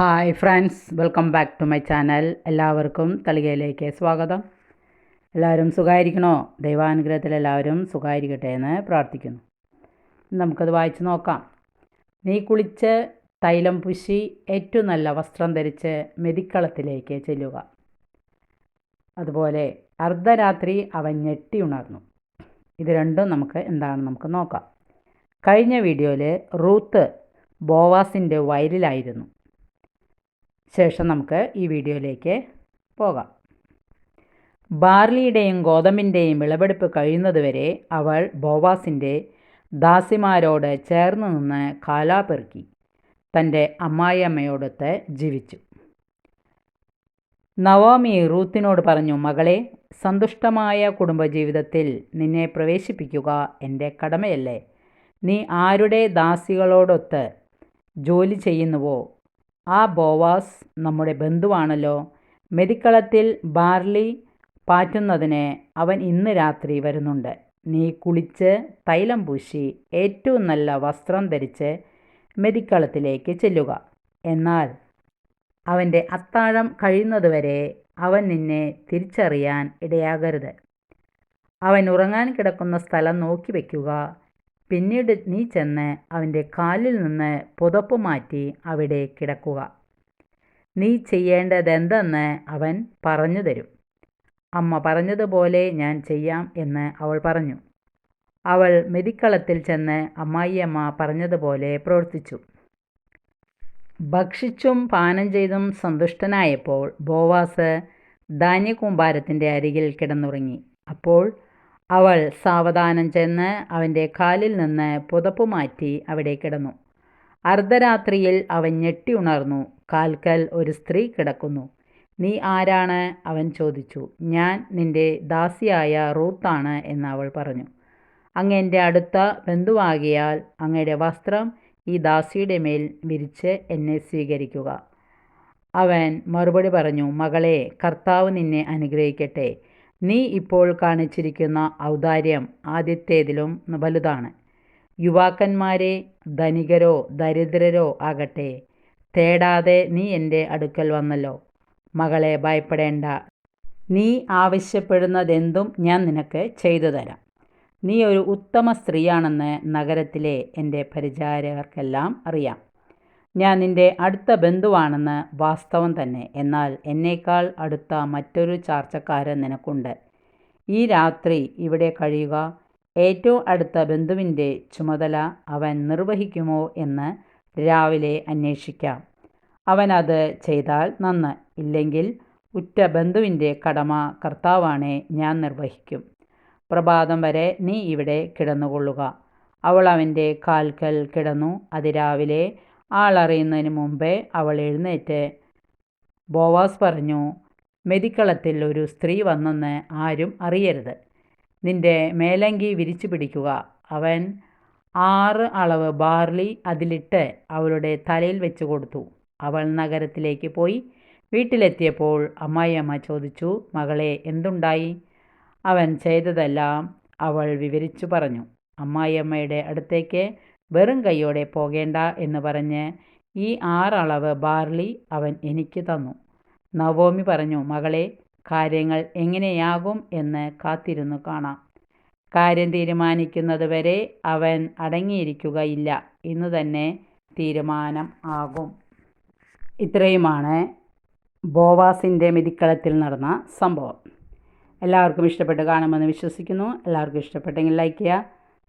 Hi friends welcome back to my channel എല്ലാവർക്കും തളികയിലേക്ക് സ്വാഗതം. എല്ലാവരും സുഖമായിരിക്കണോ ദൈവാനുഗ്രഹത്തിൽ എല്ലാവരും സുഖമായിരിക്കട്ടെ എന്ന് പ്രാർത്ഥിക്കുന്നു. നമുക്കത് വായിച്ചു നോക്കാം. നീ കുളിച്ച് തൈലം പുശി ഏറ്റവും നല്ല വസ്ത്രം ധരിച്ച് മെതിക്കളത്തിലേക്ക് ചെല്ലുക. അതുപോലെ അർദ്ധരാത്രി അവൻ ഞെട്ടി ഉണർന്നു. ഇത് രണ്ടും നമുക്ക് എന്താണ് നമുക്ക് നോക്കാം. കഴിഞ്ഞ വീഡിയോയിൽ റൂത്ത് ബോവാസിന്റെ വയലിലായിരുന്നു. ശേഷം നമുക്ക് ഈ വീഡിയോയിലേക്ക് പോകാം. ബാർലിയുടെയും ഗോതമ്പിന്റെയും വിളവെടുപ്പ് കഴിയുന്നതുവരെ അവൾ ബോവാസിന്റെ ദാസിമാരോട് ചേർന്ന് നിന്ന് കാലാപെറുക്കി തന്റെ അമ്മായിയമ്മയോടൊത്ത് ജീവിച്ചു. നവോമി റൂത്തിനോട് പറഞ്ഞു മകളെ സന്തുഷ്ടമായ കുടുംബജീവിതത്തിൽ നിന്നെ പ്രവേശിപ്പിക്കുക എന്റെ കടമയല്ലേ. നീ ആരുടെ ദാസികളോടൊത്ത് ജോലി ചെയ്യുന്നുവോ ആ ബോവാസ് നമ്മുടെ ബന്ധുവാണല്ലോ. മെതിക്കളത്തിൽ ബാർലി പാറ്റുന്നതിന് അവൻ ഇന്ന് രാത്രി വരുന്നുണ്ട്. നീ കുളിച്ച് തൈലം പൂശി ഏറ്റവും നല്ല വസ്ത്രം ധരിച്ച് മെതിക്കളത്തിലേക്ക് ചെല്ലുക. എന്നാൽ അവന്റെ അത്താഴം കഴിയുന്നതുവരെ അവൻ നിന്നെ തിരിച്ചറിയാൻ ഇടയാകരുത്. അവൻ ഉറങ്ങാൻ കിടക്കുന്ന സ്ഥലം നോക്കി വയ്ക്കുക. പിന്നീട് നീ ചെന്ന് അവന്റെ കാലിൽ നിന്ന് പുതപ്പ് മാറ്റി അവിടെ കിടക്കുക. നീ ചെയ്യേണ്ടതെന്തെന്ന് അവൻ പറഞ്ഞു തരും. അമ്മ പറഞ്ഞതുപോലെ ഞാൻ ചെയ്യാം എന്ന് അവൾ പറഞ്ഞു. അവൾ മെതിക്കളത്തിൽ ചെന്ന് അമ്മായിയമ്മ പറഞ്ഞതുപോലെ പ്രവർത്തിച്ചു. ഭക്ഷിച്ചും പാനം ചെയ്തും സന്തുഷ്ടനായപ്പോൾ ബോവാസ് ധാന്യകൂമ്പാരത്തിന്റെ അരികിൽ കിടന്നുറങ്ങി. അപ്പോൾ അവൾ സാവധാനം ചെന്ന് അവന്റെ കാലിൽ നിന്ന് പുതപ്പ് മാറ്റി അവിടെ കിടന്നു. അർദ്ധരാത്രിയിൽ അവൻ ഞെട്ടി ഉണർന്നു. കാൽക്കൽ ഒരു സ്ത്രീ കിടക്കുന്നു. നീ ആരാണ്? അവൻ ചോദിച്ചു. ഞാൻ നിന്റെ ദാസിയായ റൂത്താണ് എന്ന് അവൾ പറഞ്ഞു. അങ്ങ് എന്റെ അടുത്ത ബന്ധുവാകിയാൽ അങ്ങയുടെ വസ്ത്രം ഈ ദാസിയുടെ മേൽ വിരിച്ച് എന്നെ സ്വീകരിക്കുക. അവൻ മറുപടി പറഞ്ഞു. മകളെ കർത്താവ് നിന്നെ അനുഗ്രഹിക്കട്ടെ. നീ ഇപ്പോൾ കാണിച്ചിരിക്കുന്ന ഔദാര്യം ആദ്യത്തേതിലും വലുതാണ്. യുവാക്കന്മാരെ ധനികരോ ദരിദ്രരോ ആകട്ടെ തേടാതെ നീ എന്റെ അടുക്കൽ വന്നല്ലോ. മകളെ ഭയപ്പെടേണ്ട നീ ആവശ്യപ്പെടുന്നതെന്തും ഞാൻ നിനക്ക് ചെയ്തു തരാം നീ ഒരു ഉത്തമ സ്ത്രീയാണെന്ന് നഗരത്തിലെ എന്റെ പരിചാരകർക്കെല്ലാം അറിയാം. ഞാൻ നിന്റെ അടുത്ത ബന്ധുവാണെന്ന് വാസ്തവം തന്നെ. എന്നാൽ എന്നേക്കാൾ അടുത്ത മറ്റൊരു ചാർച്ചക്കാരൻ നിനക്കുണ്ട്. ഈ രാത്രി ഇവിടെ കഴിയുക. ഏറ്റവും അടുത്ത ബന്ധുവിന്റെ ചുമതല അവൻ നിർവഹിക്കുമോ എന്ന് രാവിലെ അന്വേഷിക്കാം. അവൻ അത് ചെയ്താൽ നന്ന്. ഇല്ലെങ്കിൽ ഉറ്റ ബന്ധുവിന്റെ കടമ കർത്താവാണേ ഞാൻ നിർവഹിക്കും. പ്രഭാതം വരെ നീ ഇവിടെ കിടന്നുകൊള്ളുക. അവൾ അവന്റെ കാൽക്കൽ കിടന്നു. അതിരാവിലെ ആളറിയുന്നതിന് മുമ്പേ അവൾ എഴുന്നേറ്റ്. ബോവാസ് പറഞ്ഞു മെതിക്കളത്തിൽ ഒരു സ്ത്രീ വന്നെന്ന് ആരും അറിയരുത്. നിന്റെ മേലങ്കി വിരിച്ചു പിടിക്കുക. അവൻ ആറ് അളവ് ബാർലി അതിലിട്ട് അവളുടെ തലയിൽ വെച്ച് കൊടുത്തു. അവൾ നഗരത്തിലേക്ക് പോയി. വീട്ടിലെത്തിയപ്പോൾ അമ്മായിയമ്മ ചോദിച്ചു മകളെ എന്തുണ്ടായി? അവൻ ചെയ്തതെല്ലാം അവൾ വിവരിച്ചു പറഞ്ഞു. അമ്മായിയമ്മയുടെ അടുത്തേക്ക് വെറും കൈയോടെ പോകേണ്ട എന്ന് പറഞ്ഞ് ഈ ആറളവ് ബാർലി അവൻ എനിക്ക് തന്നു. നവോമി പറഞ്ഞു മകളെ കാര്യങ്ങൾ എങ്ങനെയാകും എന്ന് കാത്തിരുന്നു കാണാം. കാര്യം തീരുമാനിക്കുന്നത് വരെ അവൻ അടങ്ങിയിരിക്കുകയില്ല. ഇന്ന് തന്നെ തീരുമാനം ആകും. ഇത്രയുമാണ് ബോവാസിന്റെ മെതിക്കളത്തിൽ നടന്ന സംഭവം. എല്ലാവർക്കും ഇഷ്ടപ്പെട്ട് കാണുമെന്ന് വിശ്വസിക്കുന്നു. എല്ലാവർക്കും ഇഷ്ടപ്പെട്ടെങ്കിൽ ലൈക്ക് ചെയ്യുക